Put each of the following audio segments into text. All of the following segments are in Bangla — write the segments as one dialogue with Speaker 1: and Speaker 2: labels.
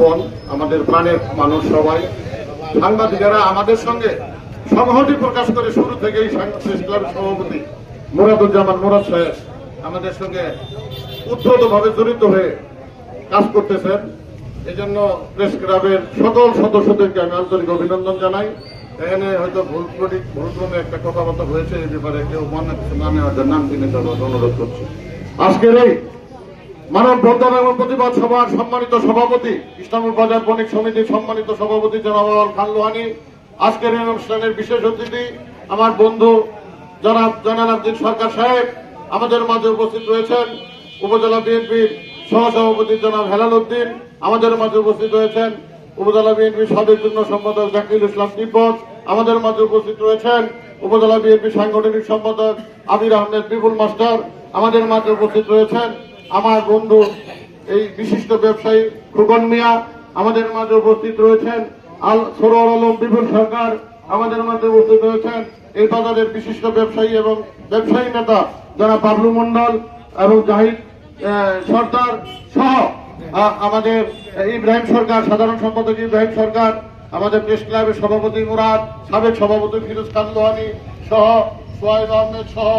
Speaker 1: বোন, আমাদের প্রাণের মানুষ সবাই, সাংবাদিকেরা আমাদের সঙ্গে সংহতি প্রকাশ করে শুরু থেকেই প্রেস ক্লাবের সভাপতি মুরাদুজ্জামান মুরাদ সাহেব আমাদের সঙ্গে উদ্ধতভাবে জড়িত হয়ে কাজ করতেছেন। এই জন্য প্রেস ক্লাবের সকল সদস্যদেরকে আমি আন্তরিক অভিনন্দন জানাই। এখানে হয়তো ভুল ভুলক্রমে একটা কথাবার্তা হয়েছে এই ব্যাপারে কেউ মনে কিছু না নেওয়ার জন্য দেওয়ার অনুরোধ করছি। আজকের এই মানব বন্ধন এবং প্রতিবাদ সভার সম্মানিত সভাপতি ইসলামুল বাজার বণিক সমিতির সম্মানিত সভাপতি জনাব খান লোহানি, আজকের এই অনুষ্ঠানের বিশেষ অতিথি আমার বন্ধু জনাব জয়নাল আব্দিন সরকার সাহেব, আমাদের মাঝে উপস্থিত রয়েছেন উপজেলা বিএনপির সহসভাপতি জনাব হেলাল উদ্দিন, আমাদের মাঝে উপস্থিত রয়েছেন উপজেলা বিএনপির সাবেক যুগ্ম সম্পাদক জাকির ইসলাম তিব্বত, আমাদের মাঝে উপস্থিত রয়েছেন উপজেলা বিএনপি সাংগঠনিক সম্পাদক আমির আহমেদ বিপুল মাস্টার, আমাদের মাঝে উপস্থিত রয়েছেন আমার বন্ধু, এই বিশিষ্ট ব্যবসায়ী খুকন মিয়া আমাদের মাঝে উপস্থিত রয়েছেন। আল সরোয়ার আলম বিপুল সরকার আমাদের মাঝে উপস্থিত রয়েছেন। এই বাজারের বিশিষ্ট ব্যবসায়ী এবং ব্যবসায়ী নেতা যারা বাবলু মন্ডল এবং জাহিদ সর্দার সহ আমাদের ইব্রাহিম সরকার, সাধারণ সম্পাদক ইব্রাহিম সরকার আমাদের প্রেস ক্লাবের সভাপতি মুরাদ, সাবেক সভাপতি ফিরোজ খান লোহানি সহ, সোহাইব আহমেদ সহ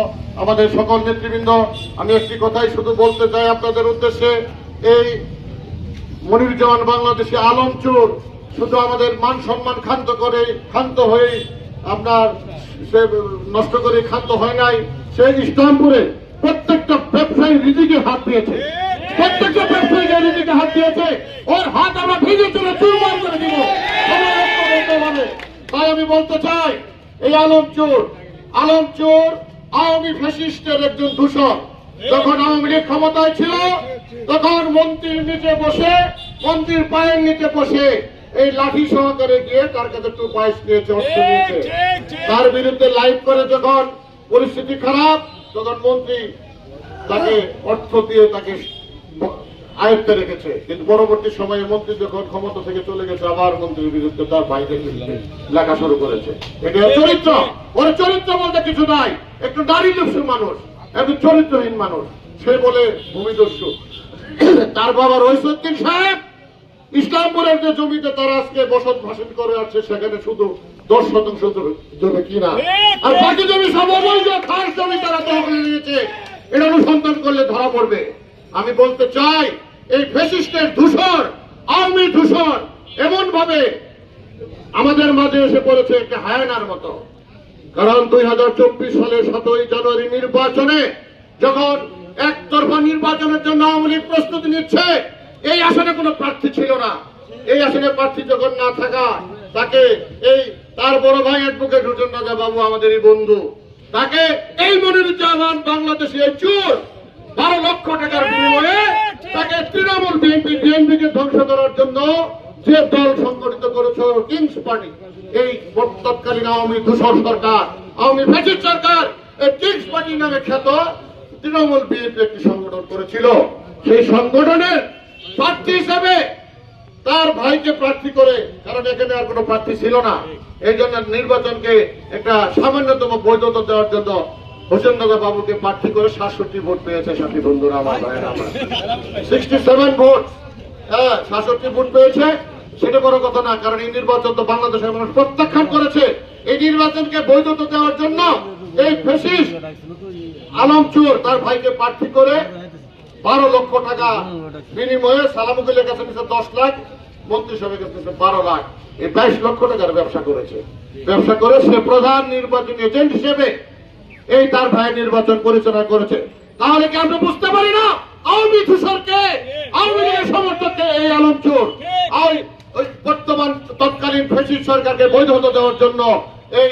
Speaker 1: আমাদের সকল নেতৃবৃন্দ। আমি একটি কথাই শুধু বলতে চাই আপনাদের উদ্দেশ্যে, এই মনিরুজ্জামান বাংলাদেশে আলম চোর শুধু আমাদের মান সম্মান ক্ষান্ত করে, ক্ষান্ত হয়ে আপনার সে নষ্ট করে ক্ষান্ত হয় নাই সে ইসলামপুরে প্রত্যেকটা ব্যবসায়ী রিজিকে হাত দিয়েছে। প্রত্যেকটা ব্যবসায়ী রিজিকে হাত দিয়েছে, ওর হাত আমরা ভেঙে চলে চুরমার করে দিব। সবাই তাই আমি বলতে চাই এই আলম চোর আলম চোর আওয়ামী ফ্যাসিস্টের একজন দূষণ যখন আওয়ামী লীগ ক্ষমতায় ছিল তখন মন্ত্রীর নিচে বসে মন্ত্রীর পায়ের নিচে বসে এই লাঠি সহকারে গিয়ে তার কাছে একটু পয়স নিয়েছে তার বিরুদ্ধে লাইভ করে যখন পরিস্থিতি খারাপ তখন মন্ত্রী তাকে অর্থ দিয়ে তাকে আয়ত্তে রেখেছে। কিন্তু পরবর্তী সময়ে মন্ত্রী যখন ক্ষমতা থেকে চলে গেছে, আবার মন্ত্রীর বিরুদ্ধে তার ভাইদের লেখা শুরু করেছে। এটা চরিত্র। ওর চরিত্র বলতে কিছু নাই। একটু নারী মানুষ, একটু চরিত্রহীন মানুষ। সে বলে, ভূমিদস্যু। তার বাবা রহিসুদ্দিন সাহেব, ইসলামপুরের যে জমিতে তারা আজকে বসত ভাষণ করে আছে, সেখানে শুধু দশ শতাংশ জমি কিনা। আর বাকি জমি সব অবৈধ, খাস জমি তারা দখলে নিয়েছে। এটা অনুসন্ধান করলে ধরা পড়বে। আমি বলতে চাই এই ফেসিস্টের ধূসর, আওয়ামী ধূসর এমন ভাবে আমাদের মাঝে এসে পড়েছে একটা হায়নার মতো। কারণ দুই হাজার চব্বিশ সালের সতেরোই জানুয়ারি নির্বাচনে যখন একতরফা নির্বাচনের জন্য আওয়ামী লীগ প্রস্তুতি নিচ্ছে, এই আসনে কোনো প্রার্থী ছিল না। এই আসনে প্রার্থী যখন না থাকা, তাকে এই তার বড় ভাই অ্যাডভোকেট হোসেন রাজা বাবু আমাদের এই বন্ধু, তাকে এই মনিরুজ্জামান বাংলাদেশি চোর বারো লক্ষ টাকার বিনিময়ে তৃণমূল বিএনপি বিএনপি কে ধ্বংস করার জন্য যে দল সংগঠিত করেছে কিংস পার্টি এই তৎকালীন আওয়ামী ধূসর সরকার, আওয়ামী ফ্যাসিস্ট সরকার, এই কিংস পার্টি নামে খ্যাত তৃণমূল বিএনপি একটি সংগঠন করেছিল। সেই সংগঠনের প্রার্থী হিসেবে তার ভাইকে প্রার্থী করে, কারণ এখানে আর কোনো প্রার্থী ছিল না। এই জন্য নির্বাচনকে একটা সামান্যতম বৈধতা দেওয়ার জন্য হোসেননগর বাবুকে প্রার্থী করে সাতষট্টি ভোট পেয়েছে সাথী বন্ধুরা, আমার ভাইয়েরা, আমার। সিক্সটি সেভেন ভোট হ্যাঁ সাতষট্টি ভোট পেয়েছে, সেটা বড় কথা না, কারণ এই নির্বাচন তো বাংলাদেশের মানুষ প্রত্যাখ্যান করেছে। এই নির্বাচনকে বৈধতা দেওয়ার জন্য এই ফেসিস আলম চোর তার ভাইকে প্রার্থী করে বারো লক্ষ টাকা বিনিময়ে সালামুদ্দিনের কাছে নিচ্ছে দশ লাখ, মন্ত্রিসভার কাছে নিচ্ছে বারো লাখ। এই বাইশ লক্ষ টাকার ব্যবসা করেছে। ব্যবসা করে সে প্রধান নির্বাচনী এজেন্ট হিসেবে এই তার ভাই নির্বাচন পরিচালনা করেছে। তাহলে কি আমরা বুঝতে পারি না? আওয়ামী ধূসরকে আওয়ামী চোর ওই ওই বর্তমান তৎকালীন ফেসিস সরকারকে বৈধতা দেওয়ার জন্য এই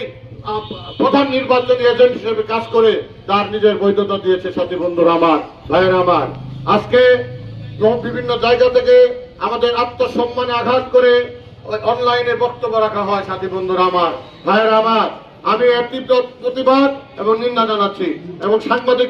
Speaker 1: প্রধান নির্বাচনী এজেন্ট হিসেবে কাজ করে তার নিজের বৈধতা দিয়েছে সাথী বন্ধুরা আমার, ভাইয়ের আমার। আজকে বিভিন্ন জায়গা থেকে আমাদের আত্মসম্মানে আঘাত করে অনলাইনে বক্তব্য রাখা হয় সাথী বন্ধুরা আমার, ভাইয়ের আমার। আমি এর তীব্র প্রতিবাদ এবং নিন্দা জানাচ্ছি এবং সাংবাদিক